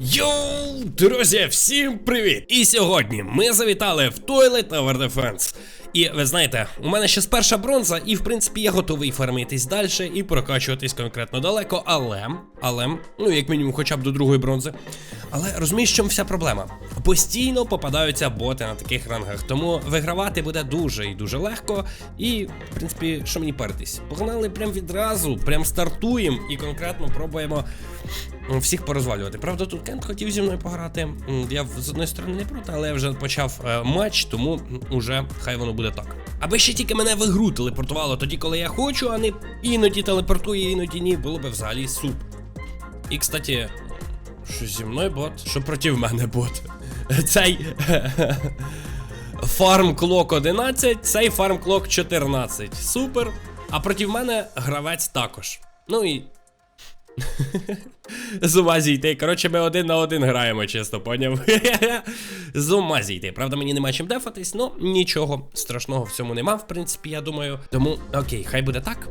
Йоу, друзі, всім привіт! І сьогодні ми завітали в Toilet Tower Defense. І ви знаєте, у мене ще перша бронза, і в принципі я готовий фармитись далі і прокачуватись конкретно далеко, але, але, ну як мінімум, хоча б до другої бронзи. Але розумієш, в чому вся проблема? Постійно попадаються боти на таких рангах, тому вигравати буде дуже і дуже легко. І, в принципі, що мені паритись? Погнали прям відразу, прям стартуємо і конкретно пробуємо всіх порозвалювати. Правда, тут Кент хотів зі мною пограти. Я з одної сторони не проти, але я вже почав е, матч, тому уже хай воно буде так. Аби ще тільки мене в ігру телепортувало тоді, коли я хочу, а не іноді телепортує, іноді ні, було би взагалі суп. І, кстати, що зі мною бот? Що проти мене бот? Цей. Clock 11, цей Clock 14. Супер. А проти мене гравець також. Ну і. З ума зійти. Коротше, ми один на один граємо, чесно, поняв. З ума зійти. Правда, мені нема чим дефатись, ну нічого страшного в цьому нема, в принципі, я думаю. Тому окей, хай буде так.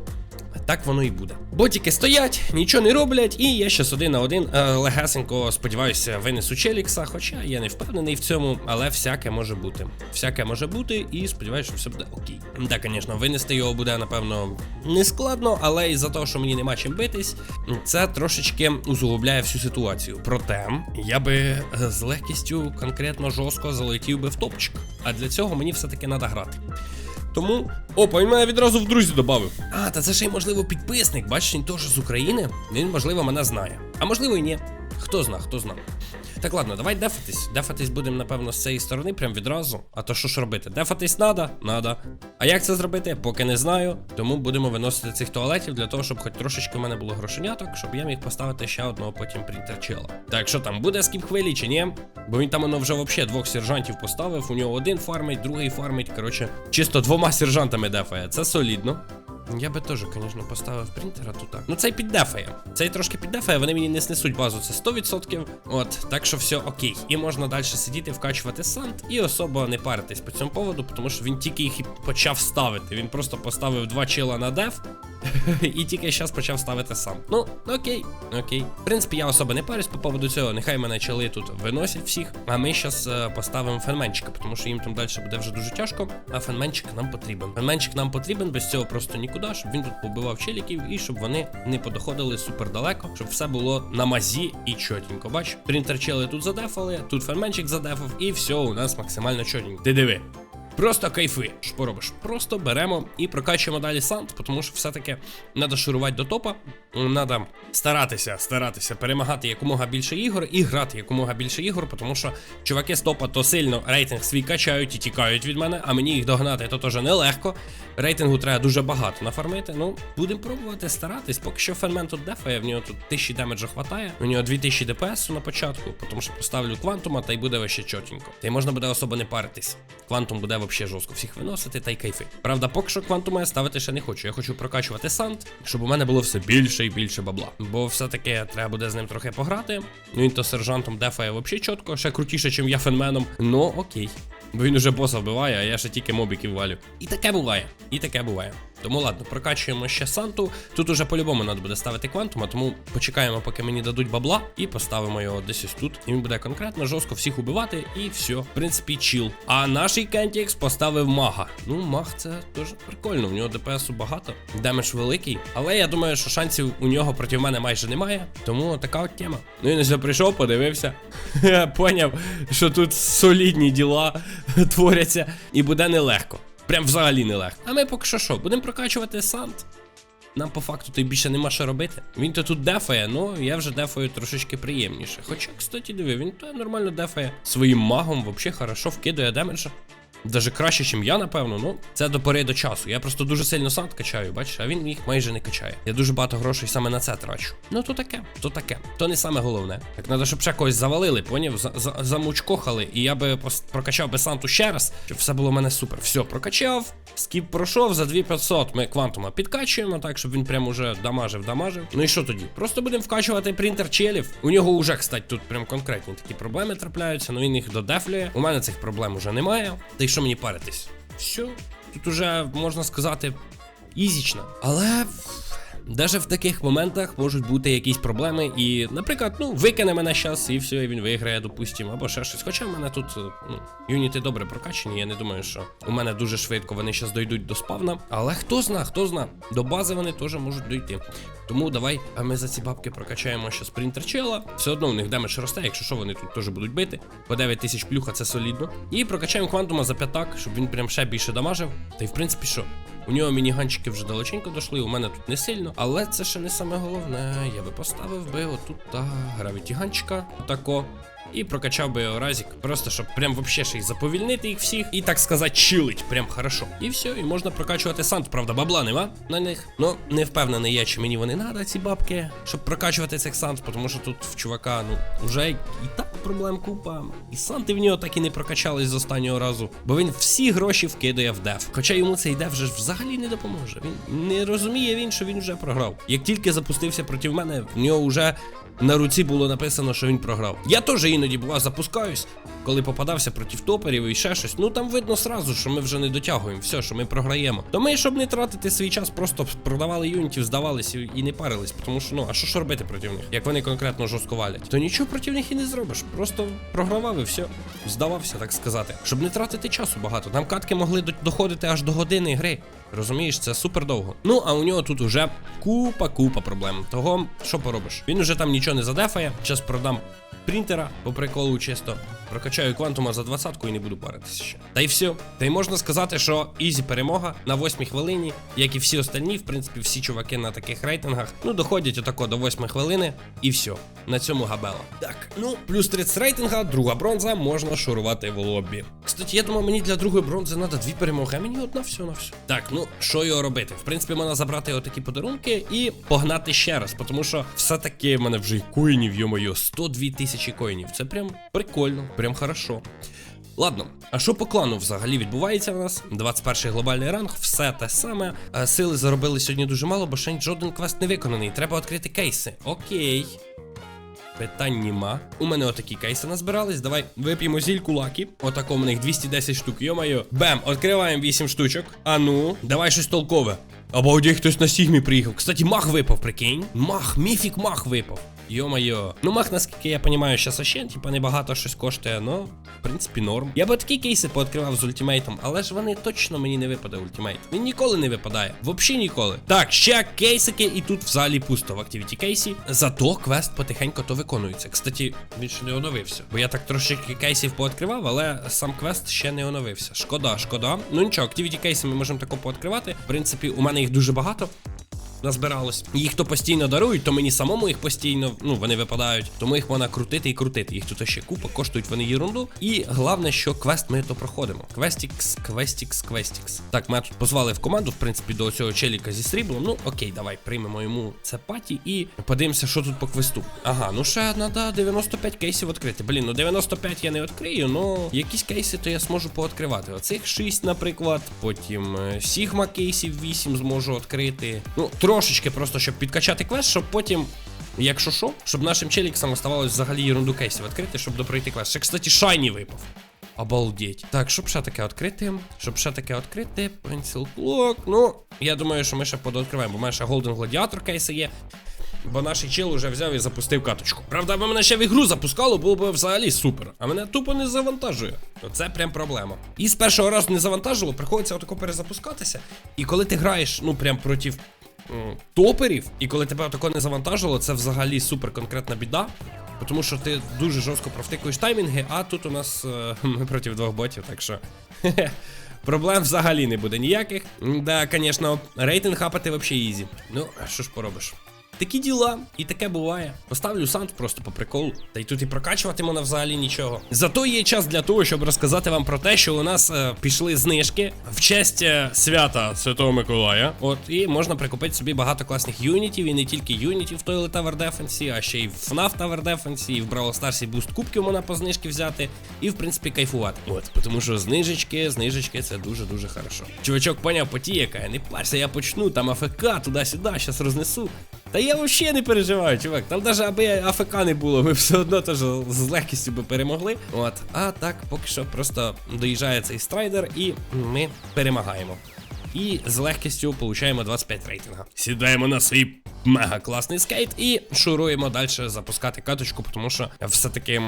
Так воно і буде. Ботики стоять, нічого не роблять, і я щас один на один е, легесенько сподіваюся, винесу Челікса, хоча я не впевнений в цьому, але всяке може бути. Всяке може бути, і сподіваюся, що все буде окей. Так, звісно, винести його буде, напевно, не складно, але із-за того, що мені нема чим битись, це трошечки усугубляє всю ситуацію. Проте я би е, з легкістю конкретно жорстко залетів би в топчик. А для цього мені все-таки треба грати. Тому. Опа, він мене відразу в друзі додав. А, та це ще й можливо підписник. Бачиш, він теж з України. Він, можливо, мене знає. А можливо, і ні. Хто зна, хто зна. Так, ладно, давай дефатись. Дефатись будемо, напевно, з цієї сторони, прям відразу. А то що ж робити? Дефатись надо? Надо. А як це зробити? Поки не знаю. Тому будемо виносити цих туалетів для того, щоб хоч трошечки в мене було грошеняток, щоб я міг поставити ще одного потім принтерчела. Так, що там, буде скіп хвилі чи ні? Бо він там воно вже взагалі двох сержантів поставив. У нього один фармить, другий фармить. Коротше, чисто двома сержантами дефає. Це солідно. Я би теж, звісно, поставив принтера тут. Ну цей піддефає. Цей трошки піддефає, вони мені не снесуть базу, це 100%. От, так що все окей. І можна далі сидіти, вкачувати сант і особо не паритись по цьому поводу, тому що він тільки їх і почав ставити. Він просто поставив два чила на деф. І тільки зараз почав ставити сам. Ну, окей, окей. В принципі, я особо не парюсь по поводу цього. Нехай мене чоли тут виносять всіх. А ми зараз поставимо фенменчика, тому що їм там далі буде вже дуже тяжко. А фенменчик нам потрібен. Фенменчик нам потрібен, без цього просто нікуди, щоб він тут побивав челіків і щоб вони не подоходили супер далеко, щоб все було на мазі і чотенько. Бач, принтер чели тут задефали, тут фенменчик задефав, і все у нас максимально чотенько. Ти диви. Просто кайфи. Що поробиш? Просто беремо і прокачуємо далі сант, тому що все-таки треба шурувати до топа. Треба старатися, старатися перемагати якомога більше ігор і грати якомога більше ігор, тому що чуваки з топа то сильно рейтинг свій качають і тікають від мене, а мені їх догнати то теж нелегко. Рейтингу треба дуже багато нафармити. Ну, будемо пробувати старатись. Поки що фермент тут дефає, в нього тут 1000 демеджа хватає. У нього 2000 ДПС на початку, тому що поставлю квантума, та й буде вообще чотенько. Та й можна буде особо не паритись. Квантум буде вообще жорстко всіх виносити та й кайфи. Правда, поки що квантума я ставити ще не хочу. Я хочу прокачувати Санд, щоб у мене було все більше і більше бабла. Бо все-таки треба буде з ним трохи пограти. Ну він то сержантом дефає взагалі чітко, ще крутіше, ніж я фенменом. Ну окей. Бо він уже боса вбиває, а я ще тільки мобіків валю. І таке буває, і таке буває. Тому ладно, прокачуємо ще Санту. Тут уже по-любому треба буде ставити квантума, тому почекаємо, поки мені дадуть бабла, і поставимо його десь ось тут. І він буде конкретно жорстко всіх убивати, і все. В принципі, чіл. А наш Кентікс поставив мага. Ну, маг це дуже прикольно. В нього ДПСу багато, демедж великий. Але я думаю, що шансів у нього проти мене майже немає. Тому така от тема. Ну він ось прийшов, подивився. Поняв, що тут солідні діла творяться, і буде нелегко. Прям взагалі нелегко. А ми поки що що, будемо прокачувати сант. Нам по факту то й більше нема що робити. Він то тут дефає, ну я вже дефаю трошечки приємніше. Хоча, кстати, диви, він то нормально дефає своїм магом, взагалі хорошо вкидає демеджа. Даже краще, ніж я, напевно. Ну, це до пори до часу. Я просто дуже сильно сант качаю, бачиш, а він їх майже не качає. Я дуже багато грошей саме на це трачу. Ну, то таке, то таке. То не саме головне. Так треба, щоб ще когось завалили, поняв? За, за, замучкохали, і я би прокачав би санту ще раз, щоб все було в мене супер. Все, прокачав. Скіп пройшов за 2500. Ми квантума підкачуємо, так, щоб він прям уже дамажив, дамажив. Ну і що тоді? Просто будемо вкачувати принтер челів. У нього вже, кстати, тут прям конкретні такі проблеми трапляються, ну він їх додефлює. У мене цих проблем уже немає. Й що мені паритись? Все, тут уже можна сказати ізічно. Але Даже в таких моментах можуть бути якісь проблеми, і, наприклад, ну, викине мене щас, і все, і він виграє, допустимо, або ще щось. Хоча в мене тут е, ну, юніти добре прокачані, я не думаю, що у мене дуже швидко вони щас дойдуть до спавна. Але хто зна, хто зна, до бази вони теж можуть дойти. Тому давай, а ми за ці бабки прокачаємо ще спринтерчела. Все одно у них демедж росте, якщо що, вони тут теж будуть бити. По 9 тисяч плюха це солідно. І прокачаємо квантума за п'ятак, щоб він прям ще більше дамажив. Та й в принципі що? У нього мініганчики вже далеченько дошли, у мене тут не сильно. Але це ще не саме головне. Я би поставив би отут та гравітіганчика. Отако. І прокачав би його разік, просто щоб прям вообще ще й заповільнити їх всіх, і так сказати, чилить, прям хорошо. І все, і можна прокачувати сант, правда, бабла нема на них. Ну, не впевнений я, чи мені вони надо, ці бабки, щоб прокачувати цих сант, тому що тут в чувака, ну, вже і так проблем купа. І санти в нього так і не прокачались з останнього разу, бо він всі гроші вкидає в деф. Хоча йому цей деф вже взагалі не допоможе. Він не розуміє він, що він вже програв. Як тільки запустився проти мене, в нього вже на руці було написано, що він програв. Я теж іноді бува запускаюсь, коли попадався проти топерів і ще щось. Ну там видно сразу, що ми вже не дотягуємо, все, що ми програємо. То ми, щоб не тратити свій час, просто продавали юнітів, здавалися і не парились. Тому що ну, а що ж робити проти них? Як вони конкретно жорстко валять? То нічого проти них і не зробиш. Просто програвав і все. Здавався, так сказати. Щоб не тратити часу багато. Там катки могли до- доходити аж до години гри. Розумієш, це супер довго. Ну, а у нього тут уже купа-купа проблем. Того, що поробиш? Він уже там нічого не задефає. Зараз продам принтера по приколу чисто. Прокачаю квантума за двадцятку і не буду паритися ще. Та й все. Та й можна сказати, що ізі перемога на восьмій хвилині, як і всі остальні, в принципі, всі чуваки на таких рейтингах, ну доходять отако до восьми хвилини, і все. На цьому габела. Так, ну, плюс 30 рейтинга, друга бронза, можна шурувати в лобі. Кстати, я думав, мені для другої бронзи треба дві перемоги, а мені одна все на все. Так, ну що його робити? В принципі, можна забрати отакі подарунки і погнати ще раз, тому що все-таки в мене вже й коїнів, йо-моє, 102 тисячі коїнів. Це прям прикольно, прям хорошо. Ладно, а що по клану взагалі відбувається в нас? 21 глобальний ранг, все те саме. Е, Сили заробили сьогодні дуже мало, бо ще жоден квест не виконаний. Треба відкрити кейси. Окей. Питань нема. У мене отакі кейси назбирались. Давай вип'ємо зільку лаки. Отако в них 210 штук. Йо-моє. Бем, відкриваємо 8 штучок. А ну, давай щось толкове. Обалдеть, хтось на Сігмі приїхав. Кстати, мах випав, прикинь. Мах, міфік мах випав. Йо-моє. Ну, мах, наскільки я розумію, зараз ще, типа, небагато щось коштує, ну, в принципі, норм. Я би такі кейси пооткривав з ультимейтом, але ж вони точно мені не випаде ультимейт. Він ніколи не випадає. Взагалі ніколи. Так, ще кейсики, і тут взагалі пусто в активіті кейсі. Зато квест потихеньку то виконується. Кстати, він ще не оновився. Бо я так трошки кейсів пооткривав, але сам квест ще не оновився. Шкода, шкода. Ну нічого, активіті кейси ми можемо тако пооткривати. В принципі, у мене їх дуже багато назбиралось. Їх то постійно дарують, то мені самому їх постійно, ну, вони випадають. Тому їх можна крутити і крутити. Їх тут ще купа, коштують вони єрунду. І головне, що квест ми то проходимо. Квестікс, квестікс, квестікс. Так, мене тут позвали в команду, в принципі, до цього челіка зі сріблом. Ну, окей, давай приймемо йому це паті і подивимося, що тут по квесту. Ага, ну ще треба 95 кейсів відкрити. Блін, ну 95 я не відкрию, ну якісь кейси то я зможу пооткривати. Оцих 6, наприклад. Потім е, Сігма кейсів 8 зможу відкрити. Ну, трошечки просто, щоб підкачати квест, щоб потім. Якщо що, щоб нашим челіксам оставалось взагалі ерунду кейсів відкрити, щоб допройти квест. Ще, кстати, шайні випав. Обалдеть. Так, щоб ще таке відкрити, щоб ще таке відкрити, Pencil Clock. Ну, я думаю, що ми ще подооткриваємо, бо в мене ще Golden Gladiator кейси є. Бо наш чел уже взяв і запустив каточку. Правда, аби мене ще в ігру запускало, було б взагалі супер. А мене тупо не завантажує. Оце прям проблема. І з першого разу не завантажило, приходиться отако перезапускатися. І коли ти граєш, ну прям проти топерів, і коли тебе отако не завантажило, це взагалі супер конкретна біда. Тому що ти дуже жорстко провтикуєш таймінги, а тут у нас е, ми проти двох ботів, так що. Проблем взагалі не буде ніяких. Да, звісно, рейтинг хапати взагалі ізі. Ну, що ж поробиш? Такі діла, і таке буває. Поставлю сант просто по приколу. Та й тут і прокачувати мене взагалі нічого. Зато є час для того, щоб розказати вам про те, що у нас е, пішли знижки в честь е, свята Святого Миколая. От, і можна прикупити собі багато класних юнітів, і не тільки юнітів в Toilet Tower Defense, а ще й в FNAF Tower Defense, і в Brawl Stars буст кубків можна по знижки взяти, і в принципі кайфувати. От, тому що знижечки, знижечки це дуже-дуже хорошо. Чувачок поняв потіяка, не парся, я почну, там АФК, туди-сюди, щас рознесу. Та я взагалі не переживаю, чувак. Там навіть аби АФК не було, ми все одно теж з легкістю би перемогли. От, а так, поки що просто доїжджає цей страйдер і ми перемагаємо. і з легкістю получаємо 25 рейтинга. Сідаємо на свій мега класний скейт і шуруємо далі запускати каточку, тому що все-таки.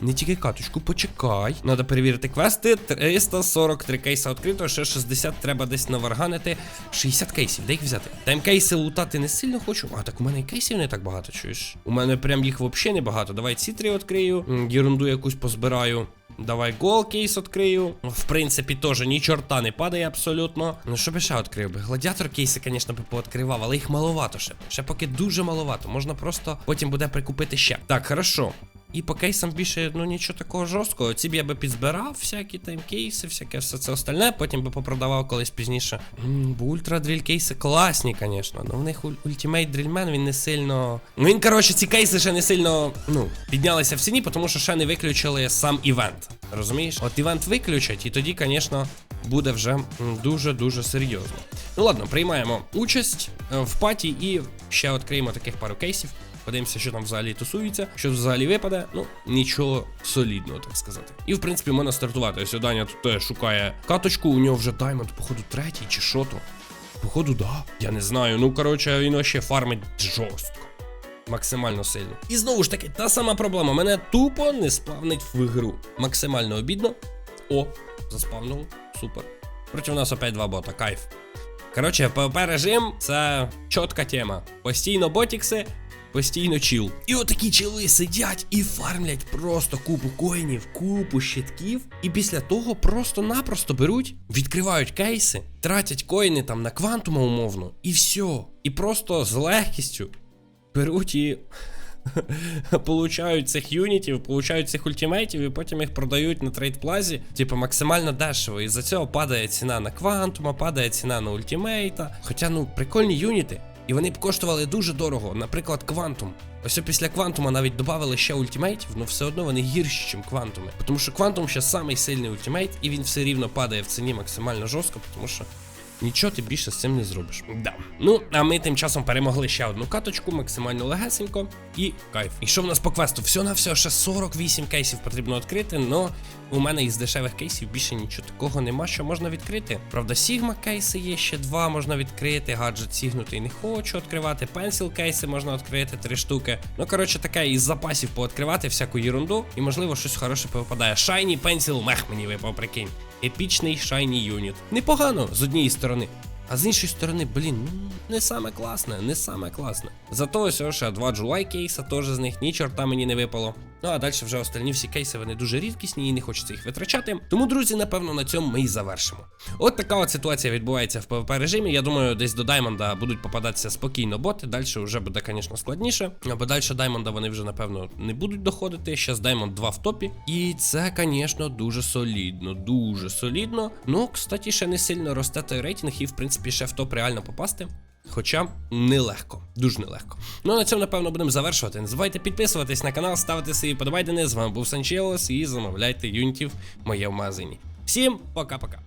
Не тільки каточку, почекай. Надо перевірити квести. 343 кейса відкрито, ще 60 треба десь наварганити. 60 кейсів, де їх взяти? Таймкейси лутати не сильно хочу. А так у мене і кейсів не так багато, чуєш? У мене прям їх взагалі не багато. Давай ці три відкрию, м, ерунду якусь позбираю. Давай гол кейс відкрию. В принципі, теж ні чорта не падає абсолютно. Ну що би ще відкрив би? Гладіатор кейси, звісно, би пооткривав, але їх маловато ще. Ще поки дуже маловато. Можна просто потім буде прикупити ще. Так, хорошо. І по кейсам більше ну нічого такого жорсткого. Ці б я би підзбирав всякі там кейси, всяке все це остальне, потім би попродавав колись пізніше. М, ультра дріль кейси класні, звісно. Ну в них ультимейт дрільмен він не сильно. Ну він, коротше, ці кейси ще не сильно ну, піднялися в ціні, тому що ще не виключили сам івент. Розумієш? От івент виключать, і тоді, звісно, буде вже дуже-дуже серйозно. Ну ладно, приймаємо участь е, в паті і ще відкриємо таких пару кейсів. Подивимося, що там взагалі тусується, що взагалі випаде. Ну, нічого солідного, так сказати. І в принципі можна стартувати. Ось Даня тут теж шукає каточку, у нього вже даймонд, походу, третій чи що то. Походу, да. Я не знаю. Ну, коротше, він ще фармить жорстко. Максимально сильно. І знову ж таки, та сама проблема. Мене тупо не спавнить в ігру. Максимально обідно. О, заспавнув. Супер. Проти нас опять два бота, кайф. Коротше, PvP режим це чітка тема. Постійно ботікси, постійно чіл. І отакі чіли сидять і фармлять просто купу коїнів, купу щитків. І після того просто-напросто беруть, відкривають кейси, тратять коїни там на квантума умовно, і все. І просто з легкістю беруть і. Получають цих юнітів, получають цих ультимейтів і потім їх продають на трейдплазі, типу максимально дешево. І за цього падає ціна на квантума, падає ціна на ультимейта. Хоча, ну, прикольні юніти. І вони б коштували дуже дорого. Наприклад, квантум. Ось після квантума навіть додали ще ультимейтів, але все одно вони гірші, ніж квантуми. Тому що квантум ще самий сильний ультимейт, і він все рівно падає в ціні максимально жорстко, тому що Нічого ти більше з цим не зробиш. Да. Ну, а ми тим часом перемогли ще одну каточку, максимально легесенько. І кайф. І що в нас по квесту? Все на все, ще 48 кейсів потрібно відкрити, но у мене із дешевих кейсів більше нічого такого нема, що можна відкрити. Правда, Сігма кейси є ще два, можна відкрити. Гаджет сігнутий не хочу відкривати. Пенсіл кейси можна відкрити, три штуки. Ну, коротше, таке із запасів пооткривати всяку ерунду, і можливо щось хороше повипадає. Шайні пенсіл мех мені випав, прикинь. Епічний шайні юніт. Непогано з однієї сторони. А з іншої сторони, блін, ну не саме класне, не саме класне. Зато ось ще два джулай кейса теж з них, ні чорта мені не випало. Ну а далі вже остальні всі кейси вони дуже рідкісні і не хочеться їх витрачати. Тому, друзі, напевно, на цьому ми і завершимо. От така от ситуація відбувається в PvP режимі. Я думаю, десь до Даймонда будуть попадатися спокійно боти. Далі вже буде, звісно, складніше. Бо далі Даймонда вони вже, напевно, не будуть доходити. Зараз Даймонд 2 в топі. І це, звісно, дуже солідно, дуже солідно. Ну, кстати, ще не сильно росте той рейтинг, і в принципі ще в топ реально попасти. Хоча нелегко, дуже нелегко. Ну а на цьому, напевно, будемо завершувати. Не забувайте підписуватись на канал, ставити свої подобайдени. З вами був Санчелос і замовляйте юнітів в моєму магазині. Всім пока-пока.